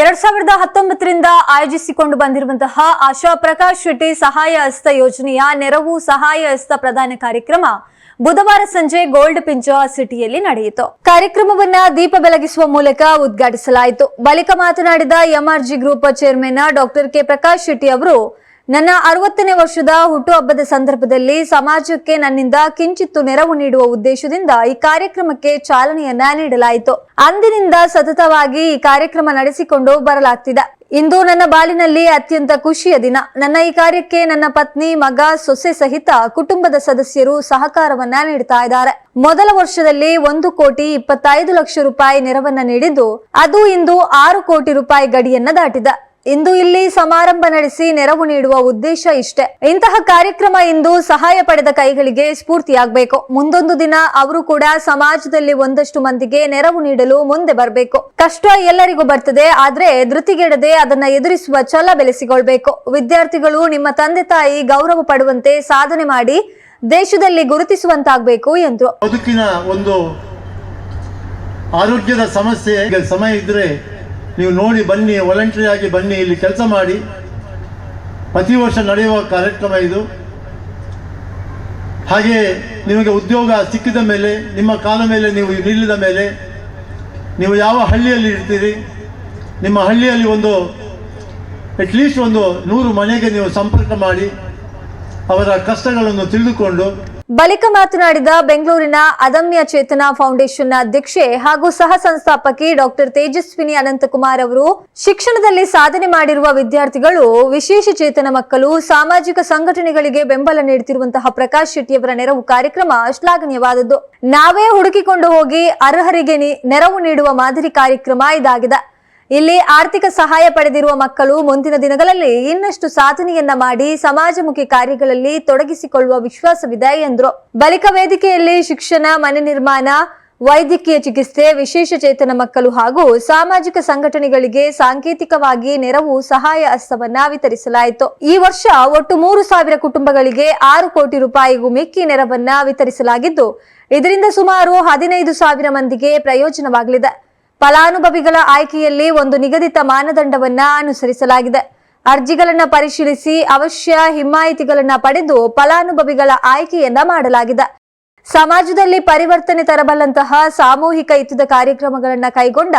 ಎರಡ್ ಸಾವಿರದ ಹತ್ತೊಂಬತ್ತರಿಂದ ಆಯೋಜಿಸಿಕೊಂಡು ಬಂದಿರುವಂತಹ ಆಶಾ ಪ್ರಕಾಶ್ ಶೆಟ್ಟಿ ಸಹಾಯ ಹಸ್ತ ಯೋಜನೆಯ ನೆರವು ಸಹಾಯ ಹಸ್ತ ಪ್ರದಾನ ಕಾರ್ಯಕ್ರಮ ಬುಧವಾರ ಸಂಜೆ ಗೋಲ್ಡ್ ಪಿಂಚ ಸಿಟಿಯಲ್ಲಿ ನಡೆಯಿತು. ಕಾರ್ಯಕ್ರಮವನ್ನ ದೀಪ ಬೆಳಗಿಸುವ ಮೂಲಕ ಉದ್ಘಾಟಿಸಲಾಯಿತು. ಬಳಿಕ ಮಾತನಾಡಿದ MRG group chairman doctor K Prakash Shetty ಅವರು ನನ್ನ ಅರವತ್ತನೇ ವರ್ಷದ ಹುಟ್ಟುಹಬ್ಬದ ಸಂದರ್ಭದಲ್ಲಿ ಸಮಾಜಕ್ಕೆ ನನ್ನಿಂದ ಕಿಂಚಿತ್ತು ನೆರವು ನೀಡುವ ಉದ್ದೇಶದಿಂದ ಈ ಕಾರ್ಯಕ್ರಮಕ್ಕೆ ಚಾಲನೆಯನ್ನ ನೀಡಲಾಯಿತು. ಅಂದಿನಿಂದ ಸತತವಾಗಿ ಈ ಕಾರ್ಯಕ್ರಮ ನಡೆಸಿಕೊಂಡು ಬರಲಾಗ್ತಿದೆ. ಇಂದು ನನ್ನ ಬಾಳಿನಲ್ಲಿ ಅತ್ಯಂತ ಖುಷಿಯ ದಿನ. ನನ್ನ ಈ ಕಾರ್ಯಕ್ಕೆ ನನ್ನ ಪತ್ನಿ, ಮಗ, ಸೊಸೆ ಸಹಿತ ಕುಟುಂಬದ ಸದಸ್ಯರು ಸಹಕಾರವನ್ನ ನೀಡ್ತಾ ಇದ್ದಾರೆ. ಮೊದಲ ವರ್ಷದಲ್ಲಿ ಒಂದು ಕೋಟಿ ಇಪ್ಪತ್ತೈದು ಲಕ್ಷ ರೂಪಾಯಿ ನೆರವನ್ನ ನೀಡಿದ್ದು, ಅದು ಇಂದು ಆರು ಕೋಟಿ ರೂಪಾಯಿ ಗಡಿಯನ್ನ ದಾಟಿದೆ. ಇಂದು ಇಲ್ಲಿ ಸಮಾರಂಭ ನಡೆಸಿ ನೆರವು ನೀಡುವ ಉದ್ದೇಶ ಇಷ್ಟೇ. ಇಂತಹ ಕಾರ್ಯಕ್ರಮ ಇಂದು ಸಹಾಯ ಪಡೆದ ಕೈಗಳಿಗೆ ಸ್ಫೂರ್ತಿಯಾಗಬೇಕು. ಮುಂದೊಂದು ದಿನ ಅವರು ಕೂಡ ಸಮಾಜದಲ್ಲಿ ಒಂದಷ್ಟು ಮಂದಿಗೆ ನೆರವು ನೀಡಲು ಮುಂದೆ ಬರಬೇಕು. ಕಷ್ಟ ಎಲ್ಲರಿಗೂ ಬರ್ತದೆ, ಆದ್ರೆ ಧೃತಿಗೆಡದೆ ಅದನ್ನ ಎದುರಿಸುವ ಛಲ ಬೆಳೆಸಿಕೊಳ್ಬೇಕು. ವಿದ್ಯಾರ್ಥಿಗಳು ನಿಮ್ಮ ತಂದೆ ತಾಯಿ ಗೌರವ ಪಡುವಂತೆ ಸಾಧನೆ ಮಾಡಿ ದೇಶದಲ್ಲಿ ಗುರುತಿಸುವಂತಾಗಬೇಕು ಎಂದರು. ಬದುಕಿನ ಒಂದು ಆರೋಗ್ಯದ ಸಮಸ್ಯೆ, ಸಮಯ ಇದ್ದರೆ ನೀವು ನೋಡಿ ಬನ್ನಿ ವಾಲಂಟ್ರಿ ಆಗಿ ಬನ್ನಿ, ಇಲ್ಲಿ ಕೆಲಸ ಮಾಡಿ. ಪ್ರತಿ ವರ್ಷ ನಡೆಯುವ ಕಾರ್ಯಕ್ರಮ ಇದು. ಹಾಗೆ ನಿಮಗೆ ಉದ್ಯೋಗ ಸಿಕ್ಕಿದ ಮೇಲೆ, ನಿಮ್ಮ ಕಾಲ ಮೇಲೆ ನೀವು ನಿಲ್ಲಿದ ಮೇಲೆ, ನೀವು ಯಾವ ಹಳ್ಳಿಯಲ್ಲಿ ಇರ್ತೀರಿ? ನಿಮ್ಮ ಹಳ್ಳಿಯಲ್ಲಿ ಒಂದು ಅಟ್ಲೀಸ್ಟ್ ಒಂದು ನೂರು ಮನೆಗೆ ನೀವು ಸಂಪರ್ಕ ಮಾಡಿ, ಅವರ ಕಷ್ಟಗಳನ್ನು ತಿಳಿದುಕೊಂಡು ಬಳಿಕ ಮಾತನಾಡಿದ ಬೆಂಗಳೂರಿನ ಅದಮ್ಯ ಚೇತನ ಫೌಂಡೇಶನ್ನ ಅಧ್ಯಕ್ಷೆ ಹಾಗೂ ಸಹ ಸಂಸ್ಥಾಪಕಿ ಡಾಕ್ಟರ್ ತೇಜಸ್ವಿನಿ ಅನಂತಕುಮಾರ್ ಅವರು, ಶಿಕ್ಷಣದಲ್ಲಿ ಸಾಧನೆ ಮಾಡಿರುವ ವಿದ್ಯಾರ್ಥಿಗಳು, ವಿಶೇಷ ಚೇತನ ಮಕ್ಕಳು, ಸಾಮಾಜಿಕ ಸಂಘಟನೆಗಳಿಗೆ ಬೆಂಬಲ ನೀಡುತ್ತಿರುವಂತಹ ಪ್ರಕಾಶ್ ಶೆಟ್ಟಿಯವರ ನೆರವು ಕಾರ್ಯಕ್ರಮ ಶ್ಲಾಘನೀಯವಾದದ್ದು. ನಾವೇ ಹುಡುಕಿಕೊಂಡು ಹೋಗಿ ಅರ್ಹರಿಗೆ ನೆರವು ನೀಡುವ ಮಾದರಿ ಕಾರ್ಯಕ್ರಮ ಇದಾಗಿದೆ. ಇಲ್ಲಿ ಆರ್ಥಿಕ ಸಹಾಯ ಪಡೆದಿರುವ ಮಕ್ಕಳು ಮುಂದಿನ ದಿನಗಳಲ್ಲಿ ಇನ್ನಷ್ಟು ಸಾಧನೆಯನ್ನ ಮಾಡಿ ಸಮಾಜಮುಖಿ ಕಾರ್ಯಗಳಲ್ಲಿ ತೊಡಗಿಸಿಕೊಳ್ಳುವ ವಿಶ್ವಾಸವಿದೆ ಎಂದರು. ಬಳಿಕ ವೇದಿಕೆಯಲ್ಲಿ ಶಿಕ್ಷಣ, ಮನೆ ನಿರ್ಮಾಣ, ವೈದ್ಯಕೀಯ ಚಿಕಿತ್ಸೆ, ವಿಶೇಷ ಚೇತನ ಮಕ್ಕಳು ಹಾಗೂ ಸಾಮಾಜಿಕ ಸಂಘಟನೆಗಳಿಗೆ ಸಾಂಕೇತಿಕವಾಗಿ ನೆರವು ಸಹಾಯ ಹಸ್ತವನ್ನ ವಿತರಿಸಲಾಯಿತು. ಈ ವರ್ಷ ಒಟ್ಟು ಮೂರು ಸಾವಿರ ಕುಟುಂಬಗಳಿಗೆ ಆರು ಕೋಟಿ ರೂಪಾಯಿಗೂ ಮಿಕ್ಕಿ ನೆರವನ್ನ ವಿತರಿಸಲಾಗಿದ್ದು, ಇದರಿಂದ ಸುಮಾರು ಹದಿನೈದು ಸಾವಿರ ಮಂದಿಗೆ ಪ್ರಯೋಜನವಾಗಲಿದೆ. ಫಲಾನುಭವಿಗಳ ಆಯ್ಕೆಯಲ್ಲಿ ಒಂದು ನಿಗದಿತ ಮಾನದಂಡವನ್ನ ಅನುಸರಿಸಲಾಗಿದೆ. ಅರ್ಜಿಗಳನ್ನ ಪರಿಶೀಲಿಸಿ ಅವಶ್ಯ ಹಿಮಾಯಿತಿಗಳನ್ನ ಪಡೆದು ಫಲಾನುಭವಿಗಳ ಆಯ್ಕೆಯನ್ನ ಮಾಡಲಾಗಿದೆ. ಸಮಾಜದಲ್ಲಿ ಪರಿವರ್ತನೆ ತರಬಲ್ಲಂತಹ ಸಾಮೂಹಿಕ ಹಿತದ ಕಾರ್ಯಕ್ರಮಗಳನ್ನ ಕೈಗೊಂಡ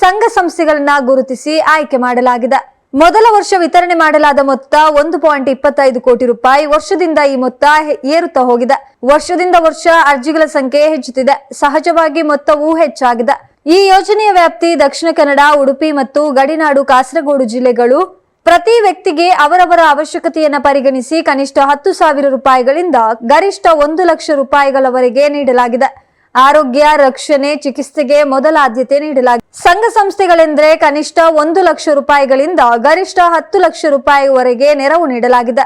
ಸಂಘ ಸಂಸ್ಥೆಗಳನ್ನ ಗುರುತಿಸಿ ಆಯ್ಕೆ ಮಾಡಲಾಗಿದೆ. ಮೊದಲ ವರ್ಷ ವಿತರಣೆ ಮಾಡಲಾದ ಮೊತ್ತ ಒಂದು ಪಾಯಿಂಟ್ ಇಪ್ಪತ್ತೈದು ಕೋಟಿ ರೂಪಾಯಿ ವರ್ಷದಿಂದ ಈ ಮೊತ್ತ ಏರುತ್ತಾ ಹೋಗಿದೆ. ವರ್ಷದಿಂದ ವರ್ಷ ಅರ್ಜಿಗಳ ಸಂಖ್ಯೆ ಹೆಚ್ಚುತ್ತಿದೆ. ಸಹಜವಾಗಿ ಮೊತ್ತವೂ ಹೆಚ್ಚಾಗಿದೆ. ಈ ಯೋಜನೆಯ ವ್ಯಾಪ್ತಿ ದಕ್ಷಿಣ ಕನ್ನಡ, ಉಡುಪಿ ಮತ್ತು ಗಡಿನಾಡು, ಕಾಸರಗೋಡು ಜಿಲ್ಲೆಗಳು. ಪ್ರತಿ ವ್ಯಕ್ತಿಗೆ ಅವರವರ ಅವಶ್ಯಕತೆಯನ್ನು ಪರಿಗಣಿಸಿ ಕನಿಷ್ಠ ಹತ್ತು ಸಾವಿರ ರೂಪಾಯಿಗಳಿಂದ ಗರಿಷ್ಠ ಒಂದು ಲಕ್ಷ ರೂಪಾಯಿಗಳವರೆಗೆ ನೀಡಲಾಗಿದೆ. ಆರೋಗ್ಯ, ರಕ್ಷಣೆ, ಚಿಕಿತ್ಸೆಗೆ ಮೊದಲ ಆದ್ಯತೆ ನೀಡಲಾಗಿದೆ. ಸಂಘ ಸಂಸ್ಥೆಗಳೆಂದರೆ ಕನಿಷ್ಠ ಒಂದು ಲಕ್ಷ ರೂಪಾಯಿಗಳಿಂದ ಗರಿಷ್ಠ ಹತ್ತು ಲಕ್ಷ ರೂಪಾಯಿವರೆಗೆ ನೆರವು ನೀಡಲಾಗಿದೆ.